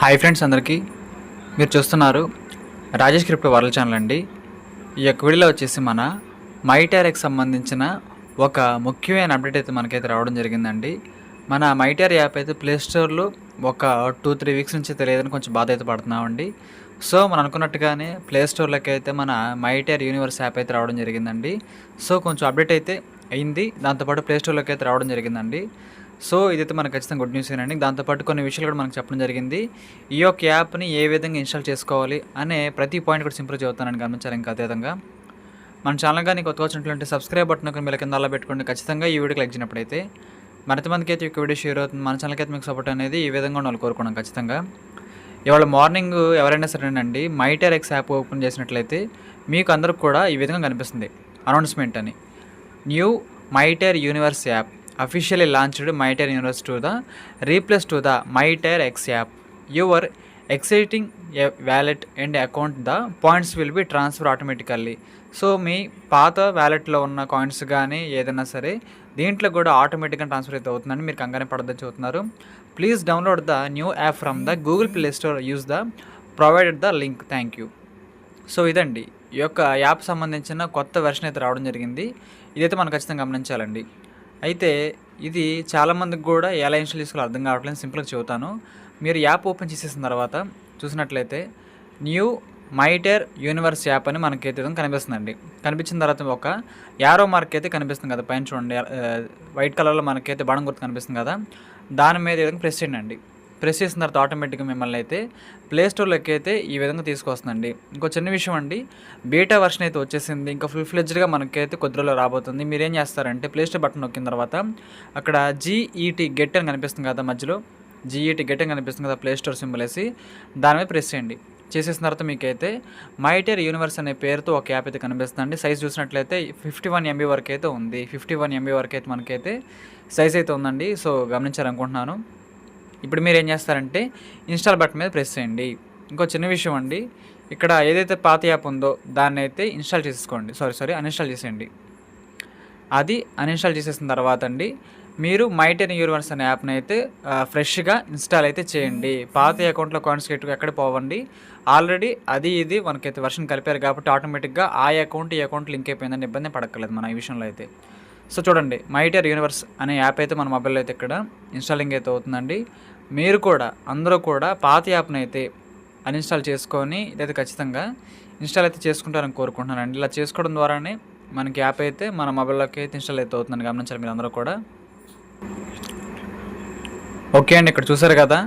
Hi friends అందరికీ. మీరు చూస్తున్నారు రాజేష్ క్రిప్టో వరల్డ్ ఛానల్ అండి. ఈ యొక్క వీడియోలో వచ్చేసి మన మైటార్కి సంబంధించిన ఒక ముఖ్యమైన అప్డేట్ అయితే మనకైతే రావడం జరిగిందండి. మన మైటార్ యాప్ అయితే ప్లే స్టోర్లో ఒక టూ త్రీ వీక్స్ నుంచి తెలియదని కొంచెం బాధ అయితే పడుతున్నామండి. సో మనం అనుకున్నట్టుగానే ప్లే స్టోర్లోకి అయితే మన మైటార్ యూనివర్స్ యాప్ అయితే రావడం జరిగిందండి. సో కొంచెం అప్డేట్ అయితే అయింది. దాంతోపాటు ప్లే స్టోర్లోకి అయితే రావడం జరిగిందండి. సో ఇదైతే మనకు ఖచ్చితంగా గుడ్ న్యూస్ అండి. దాంతోపాటు కొన్ని విషయాలు కూడా మనకు చెప్పడం జరిగింది. ఈ యొక్క యాప్ని ఏ విధంగా ఇన్స్టాల్ చేసుకోవాలి అనే ప్రతి పాయింట్ కూడా సింపుల్ చెబుతానని గమనించాలి ఇంకా అదేవిధంగా. మన ఛానల్ కానీ కొత్త వచ్చినట్లయితే సబ్స్క్రైబ్ బటన్ ఒక మీరు కింద అలా పెట్టుకోండి. ఖచ్చితంగా ఈ వీడియో క్లిక్ చేసినప్పుడైతే మరింత మందికి అయితే ఈ యొక్క వీడియో షేర్ అవుతుంది. మన ఛానల్కి అయితే మీకు సపోర్ట్ అనేది ఈ విధంగా ఉండాలి కోరుకున్నాం ఖచ్చితంగా. ఇవాళ మార్నింగ్ ఎవరైనా సరేనండి మైటర్ ఎక్స్ యాప్ ఓపెన్ చేసినట్లయితే మీకు అందరికి కూడా ఈ విధంగా కనిపిస్తుంది. అనౌన్స్మెంట్ అని. New Myter universe app. Officially launched Myter universe to the replace to the Myter X app your exciting wallet and account the points will be transfer automatically so మీ పాత వ్యాలెట్లో ఉన్న కాయిన్స్ కానీ ఏదైనా సరే దీంట్లో కూడా ఆటోమేటిక్గా ట్రాన్స్ఫర్ అయితే అవుతుందని మీరు కంగానే పడదని చెబుతున్నారు. Please download the new app from the Google Play Store use the provided the link thank you so ఇదండి. ఈ యొక్క యాప్ సంబంధించిన కొత్త వెర్షన్ అయితే రావడం జరిగింది. ఇదైతే మనం ఖచ్చితంగా గమనించాలండి. అయితే ఇది చాలామందికి కూడా ఎలా ఇన్స్టాల్ చేసుకోవాలో అర్థం కావట్లేదు సింపుల్గా చెబుతాను. మీరు యాప్ ఓపెన్ చేసేసిన తర్వాత చూసినట్లయితే న్యూ మైటర్ యూనివర్స్ యాప్ అని మనకైతే అయితే కనిపిస్తుందండి. కనిపించిన తర్వాత ఒక యారో మార్క్ అయితే కనిపిస్తుంది కదా పైన చూడండి. వైట్ కలర్లో మనకైతే బడం గుర్తు కనిపిస్తుంది కదా. దాని మీద ఏదైనా ప్రెస్ చేయండి. ప్రెస్ చేసిన తర్వాత ఆటోమేటిక్గా మిమ్మల్ని అయితే ప్లే స్టోర్లోకి అయితే ఈ విధంగా తీసుకొస్తుందండి. ఇంకో చిన్న విషయం అండి. బీటా వర్షన్ అయితే వచ్చేసింది. ఇంకా ఫుల్ ఫ్లెడ్జ్డ్గా మనకైతే కొద్ది రోజులు రాబోతుంది. మీరు ఏం చేస్తారంటే ప్లేస్టోర్ బటన్ నొక్కిన తర్వాత అక్కడ జీఈటీ గెట్ అని కనిపిస్తుంది కదా మధ్యలో. జీఈటీ గెట్ అని కనిపిస్తుంది కదా ప్లే స్టోర్ సింబల్ వేసి దాని మీద ప్రెస్ చేయండి. చేసేసిన తర్వాత మీకైతే మైటర్ యూనివర్స్ అనే పేరుతో ఒక యాప్ అయితే కనిపిస్తుందండి. సైజ్ చూసినట్లయితే ఫిఫ్టీ వన్ ఎంబీ వరకు అయితే ఉంది. ఫిఫ్టీ వన్ ఎంబీ వరకు అయితే మనకైతే సైజ్ అయితే ఉందండి. సో గమనించాలనుకుంటున్నాను. ఇప్పుడు మీరు ఏం చేస్తారంటే ఇన్స్టాల్ బటన్ మీద ప్రెస్ చేయండి. ఇంకో చిన్న విషయం అండి. ఇక్కడ ఏదైతే పాత యాప్ ఉందో దాన్ని అయితే ఇన్స్టాల్ చేసుకోండి సారీ సారీ అన్ఇన్స్టాల్ చేసేయండి. అది అన్ఇన్స్టాల్ చేసేసిన తర్వాత అండి మీరు మైటెన్ యూనివర్స్ అనే యాప్ని అయితే ఫ్రెష్గా ఇన్స్టాల్ అయితే చేయండి. పాత అకౌంట్లో కాయిన్స్ ఎక్కడ పోవండి? ఆల్రెడీ అది ఇది మనకైతే వర్షన్ కలిపారు కాబట్టి ఆటోమేటిక్గా ఆ అకౌంట్ ఈ అకౌంట్ లింక్ అయిపోయిందని ఇబ్బంది పడక్కర్లేదు మన ఈ విషయంలో అయితే. సో చూడండి మైటర్ యూనివర్స్ అనే యాప్ అయితే మన మొబైల్లో అయితే ఇక్కడ ఇన్స్టాలింగ్ అయితే అవుతుందండి. మీరు కూడా అందరూ కూడా పాత యాప్ని అయితే అన్ఇన్స్టాల్ చేసుకొని ఇదైతే ఖచ్చితంగా ఇన్స్టాల్ అయితే చేసుకుంటారని కోరుకుంటున్నానండి. ఇలా చేసుకోవడం ద్వారానే మనకి యాప్ అయితే మన మొబైల్లోకి అయితే ఇన్స్టాల్ అయితే అవుతుందని గమనించాలి మీరు అందరూ కూడా. ఓకే అండి ఇక్కడ చూసారు కదా?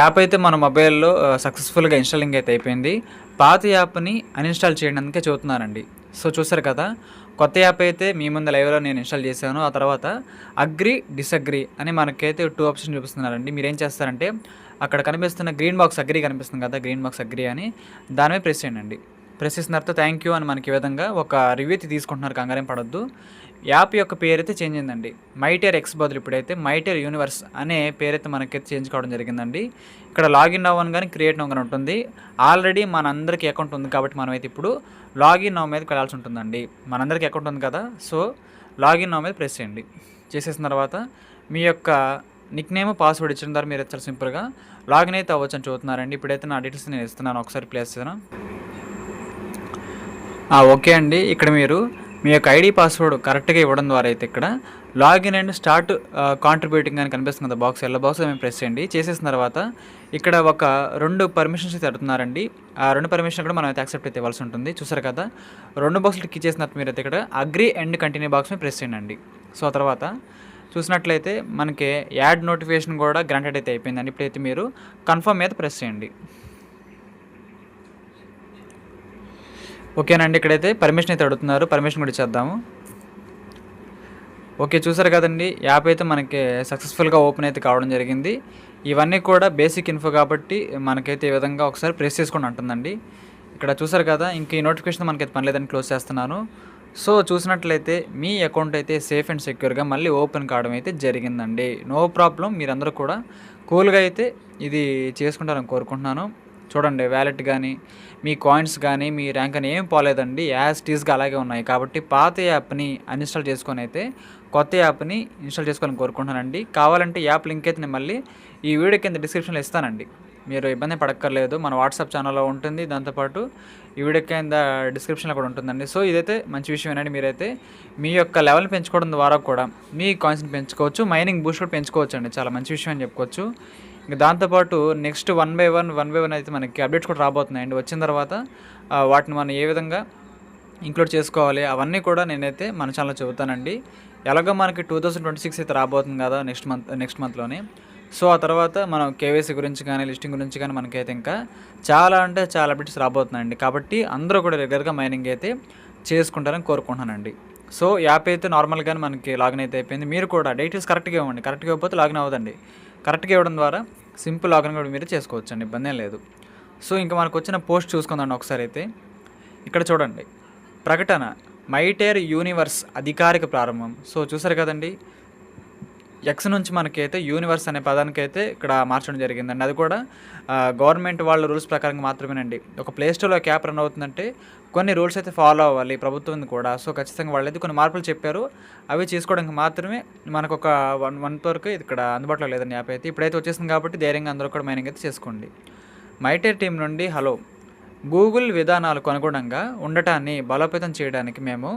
యాప్ అయితే మన మొబైల్లో సక్సెస్ఫుల్గా ఇన్స్టాలింగ్ అయితే అయిపోయింది. పాత యాప్ని అన్ఇన్స్టాల్ చేయడానికే చెబుతున్నానండి. సో చూసారు కదా? కొత్త యాప్ అయితే మీ ముందు లైవ్లో నేను ఇన్స్టాల్ చేశాను. ఆ తర్వాత అగ్రి డిసగ్రి అని మనకైతే టూ ఆప్షన్ చూపిస్తున్నారండి. మీరు ఏం చేస్తారంటే అక్కడ కనిపిస్తున్న గ్రీన్ బాక్స్ అగ్రి కనిపిస్తుంది కదా గ్రీన్ బాక్స్ అగ్రి అని దానిపై ప్రెస్ చేయండి. ప్రెస్ చేసిన తర్వాత థ్యాంక్ యూ అని మనకి ఈ విధంగా ఒక రివ్యూ అయితే తీసుకుంటున్నారు. కంగారేం పడొద్దు. యాప్ యొక్క పేరైతే చేంజ్ అయిందండి. మైటేర్ ఎక్స్ బదులు ఇప్పుడైతే మైటేర్ యూనివర్స్ అనే పేరైతే మనకైతే చేంజ్ కావడం జరిగిందండి. ఇక్కడ లాగిన్ అవ్వను కానీ క్రియేట్ కానీ ఉంటుంది. ఆల్రెడీ మనందరికీ అకౌంట్ ఉంది కాబట్టి మనమైతే ఇప్పుడు లాగిన్ అవ్వ మీదకి వెళ్ళాల్సి ఉంటుందండి. మనందరికీ అకౌంట్ ఉంది కదా సో లాగిన్ అవ్వ మీద ప్రెస్ చేయండి. చేసేసిన తర్వాత మీ యొక్క నిక్ నేమ్ పాస్వర్డ్ ఇచ్చిన ద్వారా మీరు చాలా సింపుల్గా లాగిన్ అయితే అవ్వచ్చు అని చూస్తున్నారండి. ఇప్పుడైతే నా డీటెయిల్స్ నేను ఇస్తున్నాను. ఒకసారి ప్లేస్ చేస్తాను ఓకే అండి. ఇక్కడ మీరు మీ యొక్క ఐడి పాస్వర్డ్ కరెక్ట్గా ఇవ్వడం ద్వారా అయితే ఇక్కడ లాగిన్ అండ్ స్టార్ట్ కాంట్రిబ్యూటింగ్ అని కనిపిస్తుంది కదా బాక్స్ ఎల్ల బాక్స్ మేము ప్రెస్ చేయండి. చేసేసిన తర్వాత ఇక్కడ ఒక రెండు పర్మిషన్స్ అయితే అడుగుతున్నారండి. ఆ రెండు పర్మిషన్ కూడా మనం అయితే యాక్సెప్ట్ అయితే ఇవ్వాల్సి ఉంటుంది. చూసారు కదా? రెండు బాక్సులు క్లిక్ చేసిన మీరు అయితే ఇక్కడ agree and continue box press చేయండి సో ఆ తర్వాత చూసినట్లయితే మనకి యాడ్ నోటిఫికేషన్ కూడా గ్రాంటెడ్ అయితే అయిపోయిందండి. ఇప్పుడైతే మీరు కన్ఫర్మ్ మీద ప్రెస్ చేయండి. ఓకేనండి ఇక్కడైతే పర్మిషన్ అయితే అడుగుతున్నారు. పర్మిషన్ కూడా ఇచ్చేద్దాము. ఓకే చూసారు కదండి యాప్ అయితే మనకి సక్సెస్ఫుల్గా ఓపెన్ అయితే కావడం జరిగింది. ఇవన్నీ కూడా బేసిక్ ఇన్ఫో కాబట్టి మనకైతే ఈ విధంగా ఒకసారి ప్రెస్ చేసుకొని అంటుందండి ఇక్కడ చూసారు కదా ఇంక ఈ నోటిఫికేషన్ మనకైతే పని లేదని క్లోజ్ చేస్తున్నాను. సో చూసినట్లయితే మీ అకౌంట్ అయితే సేఫ్ అండ్ సెక్యూర్గా మళ్ళీ ఓపెన్ కావడం అయితే జరిగిందండి. నో ప్రాబ్లం మీరందరూ కూడా కూల్గా అయితే ఇది చేసుకుంటారని కోరుకుంటున్నాను. చూడండి వ్యాలెట్ కానీ మీ కాయిన్స్ కానీ మీ ర్యాంక్ అని ఏం పోలేదండి. యాజ్ టీస్గా అలాగే ఉన్నాయి. కాబట్టి పాత యాప్ని అన్ఇన్స్టాల్ చేసుకొని అయితే కొత్త యాప్ని ఇన్స్టాల్ చేసుకోవాలని కోరుకుంటున్నానండి. కావాలంటే యాప్ లింక్ అయితే నేను మళ్ళీ ఈ వీడియో కింద డిస్క్రిప్షన్లో ఇస్తానండి. మీరు ఇబ్బంది పడక్కర్లేదు. మన వాట్సాప్ ఛానల్లో ఉంటుంది. దాంతోపాటు ఈ వీడియో కింద డిస్క్రిప్షన్లో కూడా ఉంటుందండి. సో ఇదైతే మంచి విషయం ఏంటంటే మీరైతే. మీ యొక్క లెవెల్ పెంచుకోవడం ద్వారా కూడా మీ కాయిన్స్ని పెంచుకోవచ్చు. మైనింగ్ బూస్ట్ కూడా పెంచుకోవచ్చు అండి చాలా మంచి విషయం అని చెప్పుకోవచ్చు. ఇంకా దాంతోపాటు next one by one one by one అయితే మనకి అప్డేట్స్ కూడా రాబోతున్నాయి. అండ్ వచ్చిన తర్వాత వాటిని మనం ఏ విధంగా ఇంక్లూడ్ చేసుకోవాలి అవన్నీ కూడా నేనైతే మన ఛానల్లో చెబుతానండి. ఎలాగో మనకి టూ థౌసండ్ ట్వంటీ సిక్స్ అయితే రాబోతుంది కదా నెక్స్ట్ మంత్ నెక్స్ట్ మంత్లోనే సో ఆ తర్వాత మనం కేవైసీ గురించి కానీ లిస్టింగ్ గురించి కానీ మనకైతే ఇంకా చాలా అంటే చాలా అప్డేట్స్ రాబోతున్నాయండి. కాబట్టి అందరూ కూడా రెగ్యులర్గా మైనింగ్ అయితే చేసుకుంటారని కోరుకుంటున్నానండి. సో యాప్ అయితే నార్మల్గానే మనకి లాగిన్ అయితే అయిపోయింది. మీరు కూడా డీటెయిల్స్ కరెక్ట్గా ఇవ్వండి. కరెక్ట్గా ఇవ్వకపోతే లాగిన్ అవ్వదండి. కరెక్ట్గా ఇవ్వడం ద్వారా సింపుల్ లాగిన్ కూడా మీరు చేసుకోవచ్చండి ఇబ్బంది లేదు. సో ఇంకా మనకు వచ్చిన పోస్ట్ చూసుకుందాం ఒకసారి అయితే. ఇక్కడ చూడండి. ప్రకటన మైటేర్ యూనివర్స్ అధికారిక ప్రారంభం. సో చూసారు కదండి. ఎక్స్ నుంచి మనకైతే యూనివర్స్ అనే పదానికి అయితే ఇక్కడ మార్చడం జరిగిందండి. అది కూడా గవర్నమెంట్ వాళ్ళ రూల్స్ ప్రకారంగా మాత్రమేనండి. ఒక ప్లే స్టోర్లో యాప్ రన్ అవుతుందంటే కొన్ని రూల్స్ అయితే ఫాలో అవ్వాలి ప్రభుత్వం కూడా. సో ఖచ్చితంగా వాళ్ళైతే కొన్ని మార్పులు చెప్పారు. అవి చేసుకోవడానికి మాత్రమే మనకు ఒక వన్ మంత్ వరకు ఇక్కడ అందుబాటులో లేదని యాప్ అయితే. ఇప్పుడైతే వచ్చేసింది కాబట్టి ధైర్యంగా అందరూ కూడా మైనింగ్ అయితే చేసుకోండి. మైటేర్ టీం నుండి హలో. గూగుల్ విధానాలకు అనుగుణంగా ఉండటాన్ని బలోపేతం చేయడానికి మేము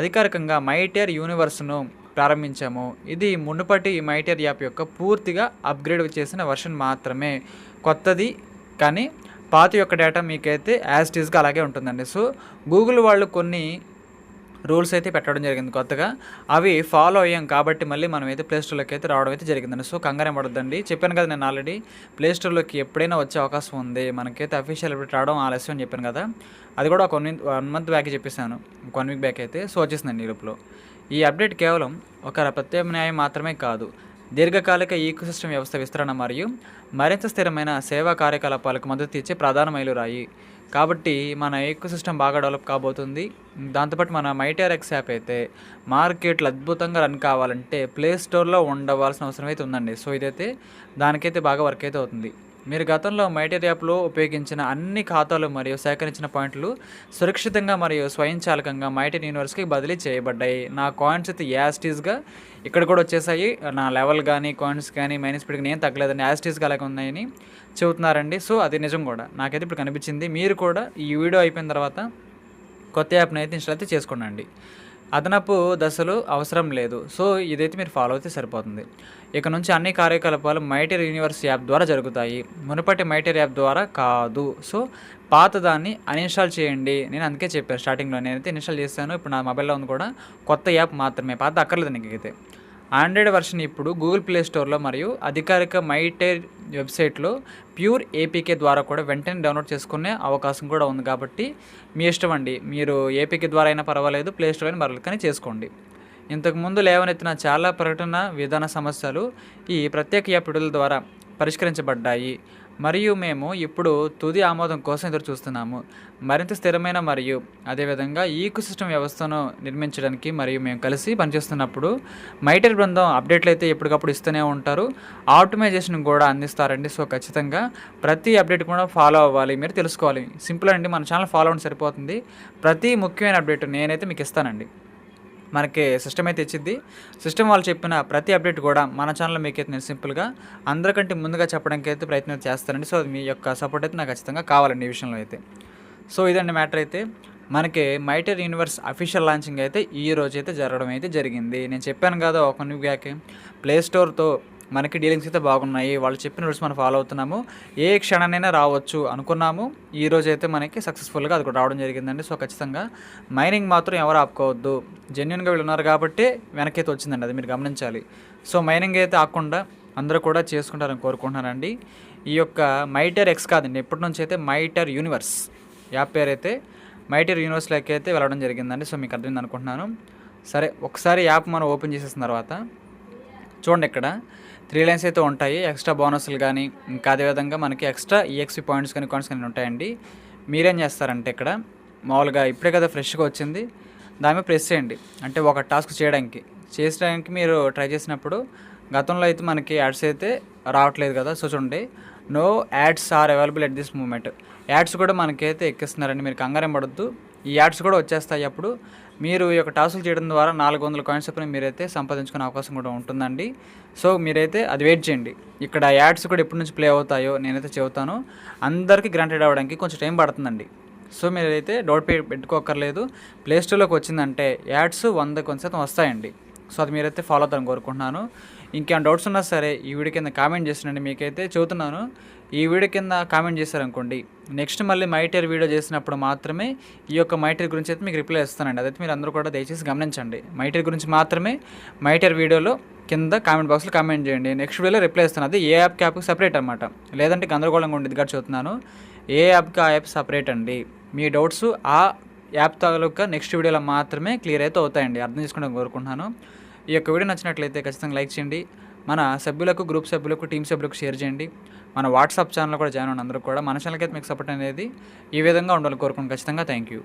అధికారికంగా మైటేర్ యూనివర్స్ను ప్రారంభించాము. ఇది మునుపటి మైటేర్ యాప్ యొక్క పూర్తిగా అప్గ్రేడ్ చేసిన వర్షన్ మాత్రమే. కొత్తది కానీ పాత యొక్క డేటా మీకైతే యాజ్ టీజ్గా అలాగే ఉంటుందండి. సో గూగుల్ వాళ్ళు కొన్ని రూల్స్ అయితే పెట్టడం జరిగింది కొత్తగా. అవి ఫాలో అయ్యాం కాబట్టి మళ్ళీ మనం అయితే ప్లే స్టోర్లోకి అయితే రావడం అయితే జరిగిందండి. సో కంగారం పడద్దండి. చెప్పాను కదా నేను ఆల్రెడీ ప్లే స్టోర్లోకి ఎప్పుడైనా వచ్చే అవకాశం ఉంది. మనకైతే అఫీషియల్ అప్డేట్ రావడం ఆలస్యం అని చెప్పాను కదా. అది కూడా ఒక వన్ వన్ మంత్ బ్యాక్ చెప్పేసాను వన్ వీక్ బ్యాక్ అయితే. సో వచ్చేసిందండి ఈ లోపల ఈ అప్డేట్ కేవలం ఒక ప్రత్యామ్నాయం మాత్రమే కాదు. దీర్ఘకాలిక ఈకోసిస్టమ్ వ్యవస్థ విస్తరణ మరియు మరింత స్థిరమైన సేవా కార్యకలాపాలకు మద్దతు ఇచ్చే ప్రధాన మైలురాయి. కాబట్టి మన ఈకోసిస్టమ్ బాగా డెవలప్ కాబోతుంది. దాంతోపాటు మన మైటేర్ యాప్ అయితే మార్కెట్లు అద్భుతంగా రన్ కావాలంటే ప్లే స్టోర్లో ఉండవలసిన అవసరం అయితే ఉందండి. సో ఇదైతే దానికైతే బాగా వర్క్ అయితే అవుతుంది. మీరు గతంలో మైటేర్ యాప్లో ఉపయోగించిన అన్ని ఖాతాలు మరియు సేకరించిన పాయింట్లు సురక్షితంగా మరియు స్వయంచాలకంగా మైటేర్ యూనివర్స్కి బదిలీ చేయబడ్డాయి. నా కాయిన్స్ అయితే యాస్టీస్గా ఇక్కడ కూడా వచ్చేసాయి. నా లెవెల్ కానీ కాయిన్స్ కానీ మైనస్ స్పీడ్ కానీ ఏం తగ్గలేదండి. యాస్టీస్గా అలాగే ఉన్నాయని చెబుతున్నారండి. సో అది నిజం కూడా. నాకైతే ఇప్పుడు కనిపించింది. మీరు కూడా ఈ వీడియో అయిపోయిన తర్వాత కొత్త యాప్ని అయితే ఇన్స్టాల్ అయితే చేసుకోండి అదనపు దశలు అవసరం లేదు. సో ఇదైతే మీరు ఫాలో అయితే సరిపోతుంది. ఇక నుంచి అన్ని కార్యకలాపాలు మైటర్ యూనివర్స్ యాప్ ద్వారా జరుగుతాయి. మునుపటి మైటర్ యాప్ ద్వారా కాదు. సో పాత దాన్ని అన్ఇన్స్టాల్ చేయండి. నేను అందుకే చెప్పాను స్టార్టింగ్లో నేనైతే ఇన్స్టాల్ చేశాను. ఇప్పుడు నా మొబైల్లో ఉంది కూడా కొత్త యాప్ మాత్రమే. పాత అక్కర్లేదు నీకైతే ఆండ్రాయిడ్ వర్షన్ ఇప్పుడు గూగుల్ ప్లే స్టోర్లో మరియు అధికారిక మైటేర్ వెబ్సైట్లో ప్యూర్ ఏపీకే ద్వారా కూడా వెంటనే డౌన్లోడ్ చేసుకునే అవకాశం కూడా ఉంది కాబట్టి మీ ఇష్టం అండి. మీరు ఏపీకే ద్వారా అయినా పర్వాలేదు ప్లే స్టోర్ అయినా పర్వాలేదు కానీ చేసుకోండి. ఇంతకుముందు లేవనెత్తిన చాలా ప్రకటన విధాన సమస్యలు ఈ ప్రత్యేక యాప్ విడుదల ద్వారా పరిష్కరించబడ్డాయి. మరియు మేము ఇప్పుడు తుది ఆమోదం కోసం ఎదురు చూస్తున్నాము. మరింత స్థిరమైన మరియు అదేవిధంగా ఈకోసిస్టమ్ వ్యవస్థను నిర్మించడానికి మరియు మేము కలిసి పనిచేస్తున్నప్పుడు మైటర్ బృందం అప్డేట్లు అయితే ఎప్పటికప్పుడు ఇస్తూనే ఉంటారు. ఆప్టిమైజేషన్ కూడా అందిస్తారండి. సో ఖచ్చితంగా ప్రతి అప్డేట్ కూడా ఫాలో అవ్వాలి. మీరు తెలుసుకోవాలి. సింపుల్ అండి. మన ఛానల్ ఫాలో అవ్వడం సరిపోతుంది. ప్రతి ముఖ్యమైన అప్డేట్ నేనైతే మీకు ఇస్తానండి. మనకి సిస్టమ్ అయితే ఇచ్చింది. సిస్టమ్ వాళ్ళు చెప్పిన ప్రతి అప్డేట్ కూడా మన ఛానల్ మీకు అయితే నేను సింపుల్గా అందరికంటే ముందుగా చెప్పడానికి అయితే ప్రయత్నం చేస్తానండి. సో మీ యొక్క సపోర్ట్ అయితే నాకు ఖచ్చితంగా కావాలండి ఈ విషయంలో అయితే. సో ఇదండి మ్యాటర్ అయితే. మనకి మైటర్ యూనివర్స్ అఫీషియల్ లాంచింగ్ అయితే ఈ రోజు అయితే జరగడం అయితే జరిగింది. నేను చెప్పాను కదా ఒక బ్యాక్ ప్లే స్టోర్తో మనకి డీలింగ్స్ అయితే బాగున్నాయి. వాళ్ళు చెప్పిన రూల్స్ మనం ఫాలో అవుతున్నాము. ఏ క్షణానైనా రావచ్చు అనుకున్నాము. ఈ రోజు అయితే మనకి సక్సెస్ఫుల్గా అది కూడా రావడం జరిగిందండి. సో ఖచ్చితంగా మైనింగ్ మాత్రం ఎవరు ఆపుకోవద్దు. జెన్యున్గా వీళ్ళు ఉన్నారు కాబట్టి వెనకైతే వచ్చిందండి. అది మీరు గమనించాలి. సో మైనింగ్ అయితే ఆకుండా అందరూ కూడా చేసుకుంటారని కోరుకుంటున్నానండి. ఈ యొక్క మైటర్ ఎక్స్ కాదండి. ఎప్పటి నుంచి అయితే మైటర్ యూనివర్స్ యాప్ పేరు అయితే మైటర్ యూనివర్స్లోకి అయితే వెళ్ళడం జరిగిందండి. సో మీకు అర్థమైంది అనుకుంటున్నాను. సరే ఒకసారి యాప్ మనం ఓపెన్ చేసేసిన తర్వాత చూడండి ఇక్కడ. త్రీ లైన్స్ అయితే ఉంటాయి. ఎక్స్ట్రా బోనస్లు కానీ ఇంకా అదేవిధంగా మనకి ఎక్స్ట్రా ఈఎక్స్పీ పాయింట్స్ కానీ కాయిన్స్ కానీ ఉంటాయండి. మీరేం చేస్తారంటే ఇక్కడ మామూలుగా ఇప్పుడే కదా ఫ్రెష్గా వచ్చింది. దాని మీద ప్రెస్ చేయండి. అంటే ఒక టాస్క్ చేయడానికి. చేసడానికి మీరు ట్రై చేసినప్పుడు గతంలో అయితే మనకి యాడ్స్ అయితే రావట్లేదు కదా. సో చూడండి no ads are available at this moment. Ads కూడా మనకైతే ఎక్కిస్తున్నారండి. మీరు కంగారం పడద్దు. ఈ యాడ్స్ కూడా వచ్చేస్తాయి అప్పుడు. మీరు ఈ యొక్క టాసులు చేయడం ద్వారా నాలుగు వందల కాయిన్స్ చొప్పున మీరైతే సంపాదించుకునే అవకాశం కూడా ఉంటుందండి. సో మీరైతే అది వెయిట్ చేయండి. ఇక్కడ యాడ్స్ కూడా ఎప్పటి నుంచి ప్లే అవుతాయో నేనైతే చెబుతాను. అందరికీ గ్రాంటెడ్ అవ్వడానికి కొంచెం టైం పడుతుందండి. సో మీరైతే డౌట్ పే పెట్టుకోకర్లేదు ప్లేస్టోర్లోకి వచ్చిందంటే యాడ్స్ వంద కొంత శాతం వస్తాయండి. సో అది మీరైతే ఫాలో అవుతారని కోరుకుంటున్నాను. ఇంకేమైనా డౌట్స్ ఉన్నా సరే ఈ వీడియో కింద కామెంట్ చేసినండి. మీకైతే చెబుతున్నాను. ఈ వీడియో కింద కామెంట్ చేశారనుకోండి. నెక్స్ట్ మళ్ళీ మైటేర్ వీడియో చేసినప్పుడు మాత్రమే ఈ యొక్క మైటేర్ గురించి అయితే మీకు రిప్లై ఇస్తానండి. అదైతే మీరు అందరూ కూడా దయచేసి గమనించండి. మైటేర్ గురించి మాత్రమే మైటేర్ వీడియోలో కింద కామెంట్ బాక్స్లో కామెంట్ చేయండి. నెక్స్ట్ వీడియోలో రిప్లై ఇస్తాను. అది ఏ యాప్ క్యాప్కి సపరేట్ అనమాట లేదంటే గందరగోళంగా ఉండేది కాదు చూస్తున్నాను ఏ యాప్కి ఆ యాప్ సపరేట్ అండి. మీ డౌట్స్ ఆ యాప్ తాలూకా నెక్స్ట్ వీడియోలో మాత్రమే క్లియర్ అయితే అవుతాయండి. అర్థం చేసుకోవడం కోరుకుంటున్నాను. ఈ యొక్క వీడియో నచ్చినట్లయితే ఖచ్చితంగా లైక్ చేయండి. మన సభ్యులకు గ్రూప్ సభ్యులకు టీం సభ్యులకు షేర్ చేయండి. మన వాట్సాప్ ఛానల్ కూడా జాయిన్ అవ్వండి. అందరూ కూడా మన ఛానల్కి అయితే మీకు సపోర్ట్ అనేది ఈ విధంగా ఉండాలని కోరుకుని ఖచ్చితంగా థ్యాంక్ యూ